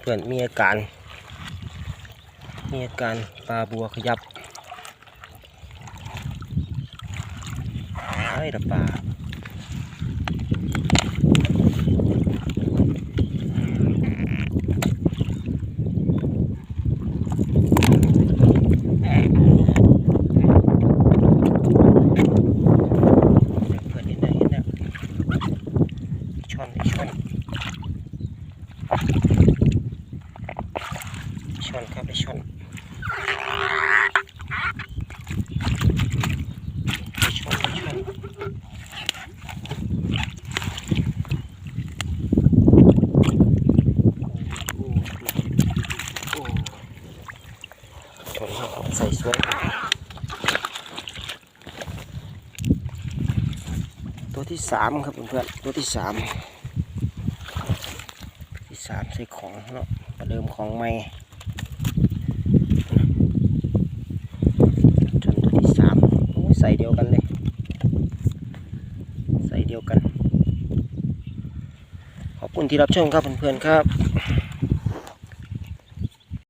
เพื่อนมีอาการ มีอาการปลาบัวขยับไอ้ระปลาเพื่อนเห็นแล้วเห็นแล้วช่อนช่อน ช่อนครับไอ้ช่อนไอ้ช่อนไอ้ช่อนโอ้โอ้ช่อนครับใส่สวยตัวที่สามครับเพื่อนๆตัวที่สามที่สามใส่ของเนาะประเดิมของใหม่จนตัวที่สามโอ้ย ใส่เดียวกันเลย ใส่เดียวกัน ขอบคุณที่รับชมครับเพื่อนๆครับ